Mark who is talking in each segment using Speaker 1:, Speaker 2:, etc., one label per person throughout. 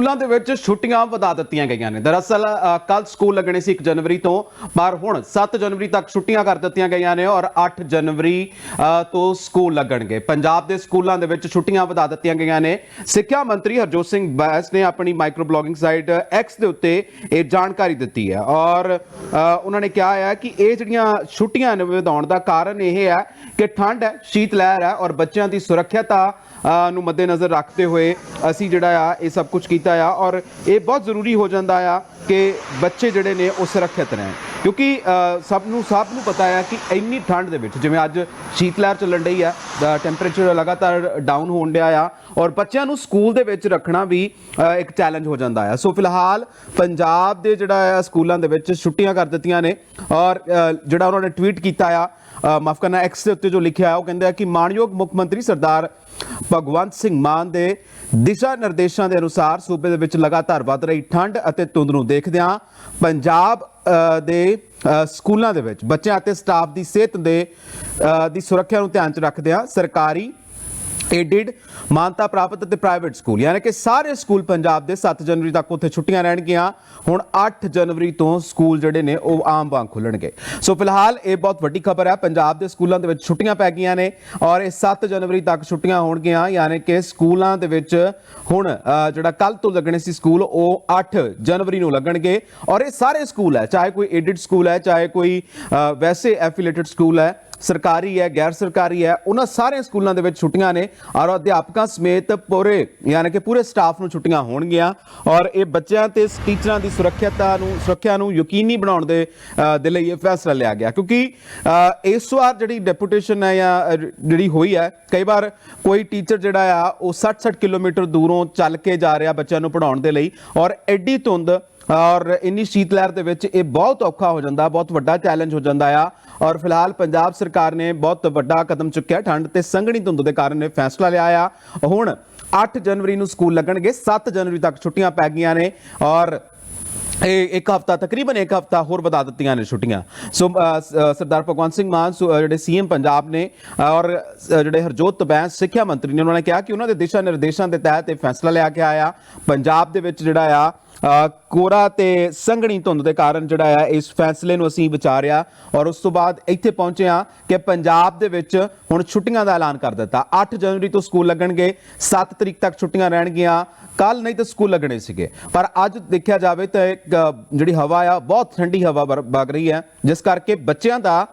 Speaker 1: ਸਕੂਲਾਂ ਦੇ ਵਿੱਚ ਛੁੱਟੀਆਂ ਵਧਾ ਦਿੱਤੀਆਂ ਗਈਆਂ ਨੇ। ਦਰਅਸਲ ਕੱਲ ਸਕੂਲ ਲੱਗਣੇ ਸੀ 1 ਜਨਵਰੀ ਤੋਂ ਪਰ ਹੁਣ 7 ਜਨਵਰੀ ਤੱਕ ਛੁੱਟੀਆਂ ਕਰ ਦਿੱਤੀਆਂ ਗਈਆਂ ਨੇ ਔਰ 8 ਜਨਵਰੀ ਤੋਂ ਸਕੂਲ ਲੱਗਣਗੇ। ਪੰਜਾਬ ਦੇ ਸਕੂਲਾਂ ਦੇ ਵਿੱਚ ਛੁੱਟੀਆਂ ਵਧਾ ਦਿੱਤੀਆਂ ਗਈਆਂ ਨੇ। ਸਿੱਖਿਆ ਮੰਤਰੀ ਹਰਜੋਤ ਸਿੰਘ ਬੈਂਸ ਨੇ ਆਪਣੀ ਮਾਈਕਰੋ ਬਲੌਗਿੰਗ ਸਾਈਟ ਐਕਸ ਦੇ ਉੱਤੇ ਇਹ ਜਾਣਕਾਰੀ ਦਿੱਤੀ ਹੈ ਔਰ ਉਹਨਾਂ ਨੇ ਕਿਹਾ ਹੈ ਕਿ ਇਹ ਜਿਹੜੀਆਂ ਛੁੱਟੀਆਂ ਨੇ ਵਧਾਉਣ ਦਾ ਕਾਰਨ ਇਹ ਹੈ ਕਿ ਠੰਡ ਹੈ, ਸ਼ੀਤ ਲਹਿਰ ਹੈ ਔਰ ਬੱਚਿਆਂ ਦੀ ਸੁਰੱਖਿਅਤਾ ਨੂੰ ਮੱਦੇਨਜ਼ਰ ਰੱਖਦੇ ਹੋਏ ਅਸੀਂ ਜਿਹੜਾ ਆ ਇਹ ਸਭ ਕੁਝ ਕੀਤਾ ਆ ਔਰ ਇਹ ਬਹੁਤ ਜ਼ਰੂਰੀ ਹੋ ਜਾਂਦਾ ਆ ਕਿ ਬੱਚੇ ਜਿਹੜੇ ਨੇ ਉਹ ਸੁਰੱਖਿਅਤ ਰਹਿਣ। ਕਿਉਂਕਿ ਸਭ ਨੂੰ ਸਭ ਨੂੰ ਪਤਾ ਹੈ ਕਿ ਇੰਨੀ ਠੰਡ ਦੇ ਵਿੱਚ, ਜਿਵੇਂ ਅੱਜ ਸ਼ੀਤ ਲਹਿਰ ਚੱਲਣ ਡਈ ਆ ਟੈਂਪਰੇਚਰ ਲਗਾਤਾਰ ਡਾਊਨ ਹੋਣ ਡਿਆ ਆ, ਔਰ ਬੱਚਿਆਂ ਨੂੰ ਸਕੂਲ ਦੇ ਵਿੱਚ ਰੱਖਣਾ ਵੀ ਇੱਕ ਚੈਲੰਜ ਹੋ ਜਾਂਦਾ ਆ। ਸੋ ਫਿਲਹਾਲ ਪੰਜਾਬ ਦੇ ਜਿਹੜਾ ਆ ਸਕੂਲਾਂ ਦੇ ਵਿੱਚ ਛੁੱਟੀਆਂ ਕਰ ਦਿੱਤੀਆਂ ਨੇ, ਔਰ ਜਿਹੜਾ ਉਹਨਾਂ ਨੇ ਟਵੀਟ ਕੀਤਾ ਆ ਮਾਫ ਕਰਨਾ ਐਕਸ ਦੇ ਉੱਤੇ ਜੋ ਲਿਖਿਆ ਆ, ਉਹ ਕਹਿੰਦੇ ਆ ਕਿ ਮਾਨਯੋਗ ਮੁੱਖ ਮੰਤਰੀ ਸਰਦਾਰ ਭਗਵੰਤ ਸਿੰਘ ਮਾਨ ਦੇ ਦਿਸ਼ਾ ਨਿਰਦੇਸ਼ਾਂ ਦੇ ਅਨੁਸਾਰ ਸੂਬੇ ਦੇ ਵਿੱਚ ਲਗਾਤਾਰ ਵੱਧ ਰਹੀ ਠੰਡ ਅਤੇ ਧੁੰਦ ਨੂੰ ਦੇਖਦਿਆਂ ਪੰਜਾਬ ਦੇ ਸਕੂਲਾਂ ਦੇ ਵਿੱਚ ਬੱਚਿਆਂ ਅਤੇ ਸਟਾਫ ਦੀ ਸਿਹਤ ਦੇ ਦੀ ਸੁਰੱਖਿਆ ਨੂੰ ਧਿਆਨ 'ਚ ਰੱਖਦਿਆਂ ਸਰਕਾਰੀ ਏਡਿਡ ਮਾਨਤਾ ਪ੍ਰਾਪਤ ਅਤੇ ਪ੍ਰਾਈਵੇਟ ਸਕੂਲ ਯਾਨੀ ਕਿ ਸਾਰੇ ਸਕੂਲ ਪੰਜਾਬ ਦੇ 7 ਜਨਵਰੀ ਤੱਕ ਉੱਥੇ ਛੁੱਟੀਆਂ ਰਹਿਣਗੀਆਂ। ਹੁਣ 8 ਜਨਵਰੀ ਤੋਂ ਸਕੂਲ ਜਿਹੜੇ ਨੇ, ਉਹ ਆਮ ਵਾਂਗ ਖੁੱਲਣਗੇ। ਸੋ ਫਿਲਹਾਲ ਇਹ ਬਹੁਤ ਵੱਡੀ ਖਬਰ ਹੈ, ਪੰਜਾਬ ਦੇ ਸਕੂਲਾਂ ਦੇ ਵਿੱਚ ਛੁੱਟੀਆਂ ਪੈ ਗਈਆਂ ਨੇ ਔਰ ਇਹ 7 ਜਨਵਰੀ ਤੱਕ ਛੁੱਟੀਆਂ ਹੋਣਗੀਆਂ। ਯਾਨੀ ਕਿ ਸਕੂਲਾਂ ਦੇ ਵਿੱਚ ਹੁਣ ਜਿਹੜਾ ਕੱਲ ਤੋਂ ਲੱਗਣੇ ਸੀ ਸਕੂਲ ਉਹ 8 ਜਨਵਰੀ ਨੂੰ ਲੱਗਣਗੇ। ਔਰ ਇਹ ਸਾਰੇ ਸਕੂਲ ਹੈ, ਚਾਹੇ ਕੋਈ ਏਡਿਡ ਸਕੂਲ ਹੈ, ਚਾਹੇ ਕੋਈ ਵੈਸੇ ਐਫੀਲੀਏਟਡ ਸਕੂਲ ਹੈ। ਸਰਕਾਰੀ ਹੈ, ਗੈਰ ਸਰਕਾਰੀ ਹੈ, ਉਹਨਾਂ ਸਾਰੇ ਸਕੂਲਾਂ ਦੇ ਵਿੱਚ ਛੁੱਟੀਆਂ ਨੇ ਔਰ ਅਧਿਆਪਕਾਂ ਸਮੇਤ ਪੂਰੇ, ਯਾਨੀ ਕਿ ਪੂਰੇ ਸਟਾਫ ਨੂੰ ਛੁੱਟੀਆਂ ਹੋਣਗੀਆਂ ਔਰ ਇਹ ਬੱਚਿਆਂ ਤੇ ਟੀਚਰਾਂ ਦੀ ਸੁਰੱਖਿਅਤਾ ਨੂੰ, ਸੁਰੱਖਿਆ ਨੂੰ ਯਕੀਨੀ ਬਣਾਉਣ ਦੇ ਦੇ ਲਈ ਇਹ ਫੈਸਲਾ ਲਿਆ ਗਿਆ। ਕਿਉਂਕਿ ਇਸ ਵਾਰ ਜਿਹੜੀ ਡੈਪੂਟੇਸ਼ਨ ਹੈ ਜਾਂ ਜਿਹੜੀ ਹੋਈ ਹੈ, ਕਈ ਵਾਰ ਕੋਈ ਟੀਚਰ ਜਿਹੜਾ ਆ, ਉਹ 60-60 ਕਿਲੋਮੀਟਰ ਦੂਰੋਂ ਚੱਲ ਕੇ ਜਾ ਰਿਹਾ ਬੱਚਿਆਂ ਨੂੰ ਪੜਾਉਣ ਦੇ ਲਈ ਔਰ ਐਡੀ ਧੁੰਦ ਔਰ ਇੰਨੀ ਸ਼ੀਤ ਲਹਿਰ ਦੇ ਵਿੱਚ ਇਹ ਬਹੁਤ ਔਖਾ ਹੋ ਜਾਂਦਾ ਬਹੁਤ ਵੱਡਾ ਚੈਲੰਜ ਹੋ ਜਾਂਦਾ ਆ। ਔਰ ਫਿਲਹਾਲ ਪੰਜਾਬ ਸਰਕਾਰ ਨੇ ਬਹੁਤ ਵੱਡਾ ਕਦਮ ਚੁੱਕਿਆ ਠੰਡ ਤੇ ਸੰਘਣੀ ਧੁੰਦ ਦੇ ਕਾਰਨ ਇਹ ਫੈਸਲਾ ਲਿਆ ਆ। ਹੁਣ 8 ਜਨਵਰੀ ਨੂੰ ਸਕੂਲ ਲੱਗਣਗੇ 7 ਜਨਵਰੀ ਤੱਕ ਛੁੱਟੀਆਂ ਪੈ ਗਈਆਂ ਨੇ ਔਰ ਇਹ ਇੱਕ ਹਫਤਾ ਤਕਰੀਬਨ ਇੱਕ ਹਫਤਾ ਹੋਰ ਵਧਾ ਦਿੱਤੀਆਂ ਨੇ ਛੁੱਟੀਆਂ। ਸੋ ਸਰਦਾਰ ਭਗਵੰਤ ਸਿੰਘ ਮਾਨ ਸੋ, ਅ, ਜਿਹੜੇ ਸੀਐਮ ਪੰਜਾਬ ਨੇ ਔਰ ਜਿਹੜੇ ਹਰਜੋਤ ਬੈਂਸ ਸਿੱਖਿਆ ਮੰਤਰੀ ਨੇ ਉਹਨਾਂ ਨੇ ਕਿਹਾ ਕਿ ਉਹਨਾਂ ਦੇ ਦਿਸ਼ਾ ਨਿਰਦੇਸ਼ਾਂ ਦੇ ਤਹਿਤ ਇਹ ਫੈਸਲਾ ਲਿਆ ਕੇ ਆਇਆ। ਪੰਜਾਬ ਦੇ ਵਿੱਚ ਜਿਹੜਾ ਆ ਕੋਰਾ ਤੇ ਸੰਘਣੀ ਧੁੰਦ ਦੇ ਕਾਰਨ ਜਿਹੜਾ ਆ, ਇਸ ਫੈਸਲੇ ਨੂੰ ਅਸੀਂ ਵਿਚਾਰਿਆ ਔਰ ਉਸ ਤੋਂ ਬਾਅਦ ਇੱਥੇ ਪਹੁੰਚੇ ਆ ਕਿ ਪੰਜਾਬ ਦੇ ਵਿੱਚ ਹੁਣ ਛੁੱਟੀਆਂ ਦਾ ਐਲਾਨ ਕਰ ਦਿੱਤਾ। 8 ਜਨਵਰੀ ਤੋਂ ਸਕੂਲ ਲੱਗਣਗੇ 7 ਤਰੀਕ ਤੱਕ ਛੁੱਟੀਆਂ ਰਹਿਣਗੀਆਂ, ਕੱਲ ਨਹੀਂ ਤਾਂ ਸਕੂਲ ਲੱਗਣੇ ਸੀਗੇ। ਪਰ ਅੱਜ ਦੇਖਿਆ ਜਾਵੇ ਤਾਂ ਜਿਹੜੀ ਹਵਾ ਆ, ਬਹੁਤ ਠੰਡੀ ਹਵਾ ਵਰ- ਵਗ ਰਹੀ ਹੈ, ਜਿਸ ਕਰਕੇ ਬੱਚਿਆਂ ਦਾ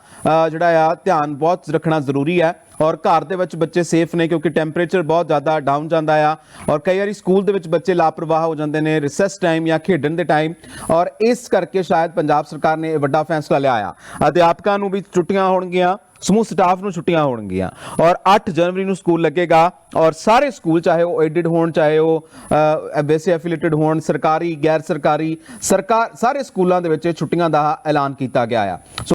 Speaker 1: ਜਿਹੜਾ ਆ, ਧਿਆਨ ਬਹੁਤ ਰੱਖਣਾ ਜ਼ਰੂਰੀ ਹੈ। ਔਰ ਘਰ ਦੇ ਵਿੱਚ ਬੱਚੇ ਸੇਫ ਨੇ ਕਿਉਂਕਿ ਟੈਂਪਰੇਚਰ ਬਹੁਤ ਜ਼ਿਆਦਾ ਡਾਊਨ ਜਾਂਦਾ ਆ ਔਰ ਕਈ ਵਾਰੀ ਸਕੂਲ ਦੇ ਵਿੱਚ ਬੱਚੇ ਲਾਪਰਵਾਹ ਹੋ ਜਾਂਦੇ ਨੇ ਰਿਸੈਸ ਟਾਈਮ ਜਾਂ ਖੇਡਣ ਦੇ ਟਾਈਮ ਔਰ ਇਸ ਕਰਕੇ ਸ਼ਾਇਦ ਪੰਜਾਬ ਸਰਕਾਰ ਨੇ ਇਹ ਵੱਡਾ ਫੈਸਲਾ ਲਿਆ ਆ। ਅਧਿਆਪਕਾਂ ਨੂੰ ਵੀ ਛੁੱਟੀਆਂ ਹੋਣਗੀਆਂ ਸਮੂਹ ਸਟਾਫ ਨੂੰ ਛੁੱਟੀਆਂ ਹੋਣਗੀਆਂ ਔਰ 8 ਜਨਵਰੀ ਨੂੰ ਸਕੂਲ ਲੱਗੇਗਾ ਔਰ ਸਾਰੇ ਸਕੂਲ ਚਾਹੇ ਉਹ ਐਡਿਡ ਹੋਣ ਚਾਹੇ ਉਹ ਅ, ਵੈਸੇ ਐਫੀਲੀਏਟਡ ਹੋਣ ਸਰਕਾਰੀ ਗੈਰ ਸਰਕਾਰੀ ਸਰਕਾਰ ਸਾਰੇ ਸਕੂਲਾਂ ਦੇ ਵਿੱਚ ਇਹ ਛੁੱਟੀਆਂ ਦਾ ਐਲਾਨ ਕੀਤਾ ਗਿਆ ਆ। ਸੋ